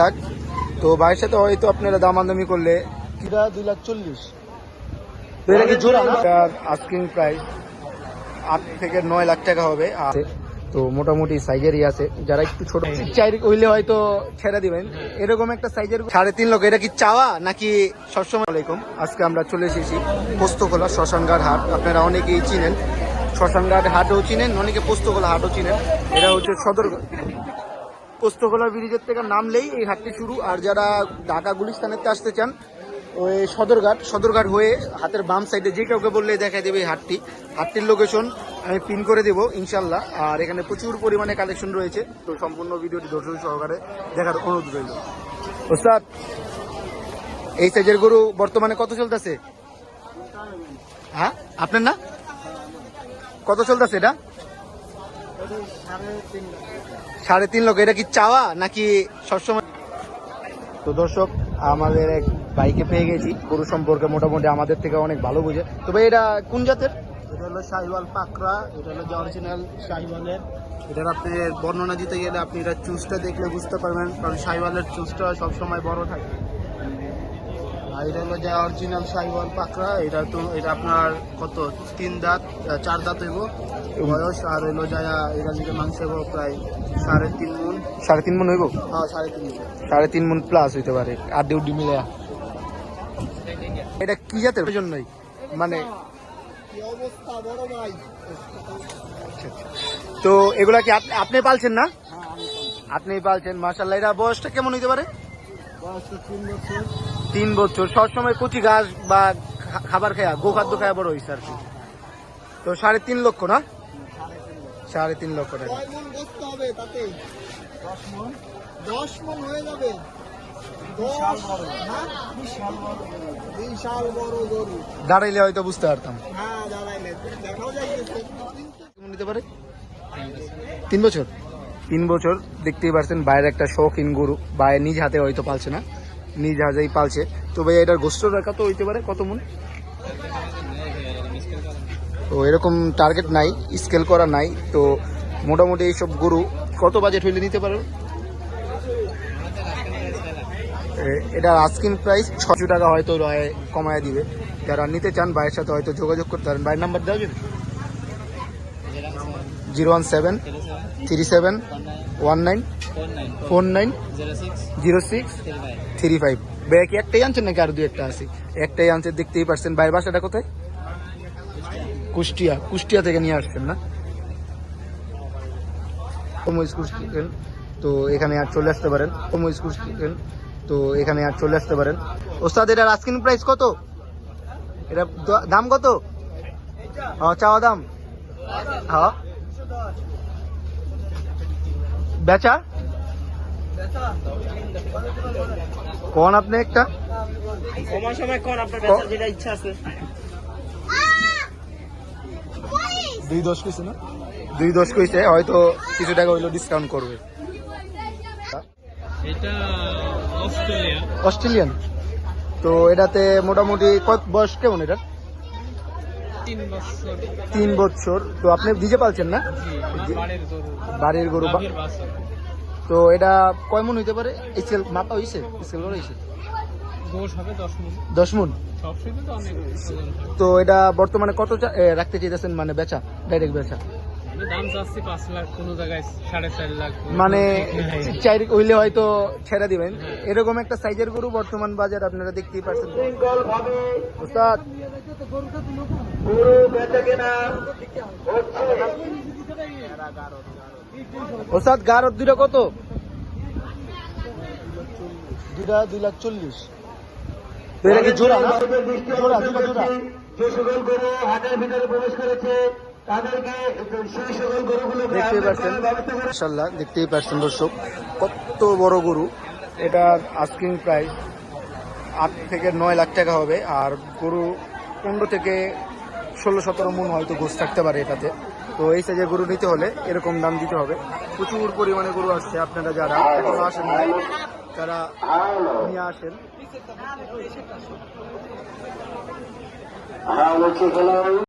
লাখ। তো ভাইয়ের সাথে হয়তো আপনারা দামাদামি করলে কিরা দুই লাখ চল্লিশ? তো এটা কি জোড়া না আস্কিং প্রাইস আট থেকে নয় লাখ টাকা হবে। আর তো মোটামুটি সাইজেরই আছে। যারা একটু ছোট চাই হইলে হয়তো ছেড়ে দিবেন। এরকম একটা সাইজের সাড়ে তিন লক্ষ। এটা কি চাওয়া নাকি সবসময়? আলাইকুম। আজকে আমরা চলে এসেছি পোস্তখোলা শ্মশানঘাট হাট। আপনারা অনেকেই চিনেন। শ্মশানঘাট হাটও চিনেন অনেকে পোস্তখোলা হাটও চিনেন। এটা হচ্ছে সদর পোস্তখোলা ব্রিজের থেকে নামলেই এই হাটটি শুরু। আর যারা ঢাকা গুলিস্তানেতে আসতে চান, ওই সদরঘাট সদরঘাট হয়ে হাতের বাম সাইডে যে কাউকে বললে দেখা দেবে এই হাটটি। হাটটির লোকেশন আমি পিন করে দেবো ইনশাল্লাহ আর এখানে প্রচুর পরিমাণে কালেকশন রয়েছে। তো সম্পূর্ণ ভিডিওটি ধৈর্য সহকারে দেখার অনুরোধ রইল। ওস্তাদ, এই সাইজের গরু বর্তমানে কত চলতেছে? হ্যাঁ? আপনার না? কত চলতেছে এটা? সাড়ে তিন লক্ষ এটা কি চাওয়া নাকি সবসময়? তো দর্শক আমাদের এক বাইকে পেয়ে গেছি। গরু সম্পর্কে মোটামুটি আমাদের থেকে অনেক ভালো বুঝে। তবে এটা কোন জাতের? এটা হলো শাহিওয়াল পাকড়া এটা হলো যে অরিজিনাল শাহিওয়ালের। এটার আপনি বর্ণনা দিতে গেলে আপনি এটা চুজটা দেখলে বুঝতে পারবেন কারণ শাহিওয়ালের চুজটা সবসময় বড় থাকে। আর এটা হলো যে অরিজিনাল পাকড়া এটা তো এটা আপনার কত? তিন দাঁত চার দাঁত হইব বয়স আর হইল যায় এটা যদি মাংস হইব প্রায় সাড়ে তিন মন। সাড়ে তিন মন হইব? হ্যাঁ সাড়ে তিন মন। সাড়ে তিন মন প্লাস হইতে পারে আর ডিউটি মিলে এটা কি জাতের? জন্যই। মানে তো এগুলা কি আপ- আপনি পালছেন না? আপনি পালছেন মাসাল্লাহ এরা বয়সটা কেমন হইতে পারে? বয়স তিন বছর। তিন বছর। সবসময় কচি ঘাস বা খাবার খায়া গো খাদ্য খায়া বড় হয়েছে আর কি। তো সাড়ে তিন লক্ষ না? সাড়ে তিন লক্ষ টাকা। মন মন? মন হয়ে দাঁড়াইলে হয়তো বুঝতে পারতাম। হ্যাঁ নিতে পারে? তিন বছর। তিন বছর দেখতেই পারছেন বাইরে একটা শৌখিন গরু বাইরে নিজ হাতে হয়তো পালছে না। নিজ হাতেই পালছে। তো ভাই এটার রাখা তো হইতে পারে, কত মন? তো এরকম টার্গেট নাই স্কেল করা নাই, তো মোটামুটি এইসব গরু কত বাজেট হইলে নিতে পারো এটার আস্কিন প্রাইস ছশো টাকা হয়তো রয়ে কমায় দিবে। যারা নিতে চান, ভাইয়ের সাথে হয়তো যোগাযোগ করতে পারেন। ভাইয়ের নাম্বার দেওয়া যাবে? Zero one seven, three seven, one nine, four nine, zero six, three five. ভাইয়া, কি একটাই আনছেন নাকি আর দুই একটা আছে? একটাই আনছে দেখতেই পারছেন। ভাইয়ের বাসাটা কোথায়? কুষ্টিয়া। কুষ্টিয়া থেকে নিয়ে আসছেন না? তো এখানে আর চলে আসতে পারেন। কমইস কুষ্টিয়া। তো এখানে আর চলে আসতে পারেন। ওস্তাদ, এটার আস্কিন প্রাইস কত? এটা দাম কত? হ্যাঁ চাওয়া দাম? হ্যাঁ। বেচা? কোন আপনি একটা? সময় সময় কোন আপনার যেটা ইচ্ছা আছে। দুই দশ কইছে না? দুই দশ কইছে হয়তো কিছু টাকা হইল ডিসকাউন্ট করবে। এটা অস্ট্রেলিয়ান? তো এটাতে মোটামুটি কত বয়স কেমন এটা তিন বছর। তো আপনি নিজে পালছেন না? বাড়ির গরু। তো এটা কয় মন হইতে পারে? স্কেল মাপা হইছে? স্কেল করা হইছে? দশ মন। তো এটা বর্তমানে কত চা- রাখতে চাইতেছেন মানে বেচা? ডাইরেক্ট বেচা? আমি দাম চাচ্ছি পাঁচ লাখ কোনো জায়গায় সাড়ে চার মানে চাই হইলে হয়তো ছেড়ে দিবেন। এরকম একটা সাইজের গরু বর্তমান বাজার আপনারা দেখতেই পাচ্ছেন ওস্তাদ ওস্তাদ গারত দুইটা কত? দুইটা দুই লাখ চল্লিশ। এটা কি জোড়া জোড়া দুটো জোড়া যে সকল গরু হাটের ভিতরে প্রবেশ করেছে তাদেরকে সেই সকল গরুগুলো দেখতেই পাচ্ছেন। মাশাল্লাহ দেখতেই পাচ্ছেন দর্শক কত বড় গরু। এটার আস্কিং প্রাইস আট থেকে নয় লাখ টাকা হবে আর গরু পনেরো থেকে ষোলো, সতেরো মন হয়তো গোস থাকতে পারে এটাতে। তো এই সাইজের গরু নিতে হলে এরকম দাম দিতে হবে। প্রচুর পরিমাণে গরু আসছে, আপনারা যারা আসেন তারা নিয়ে আসেন। হ্যাঁ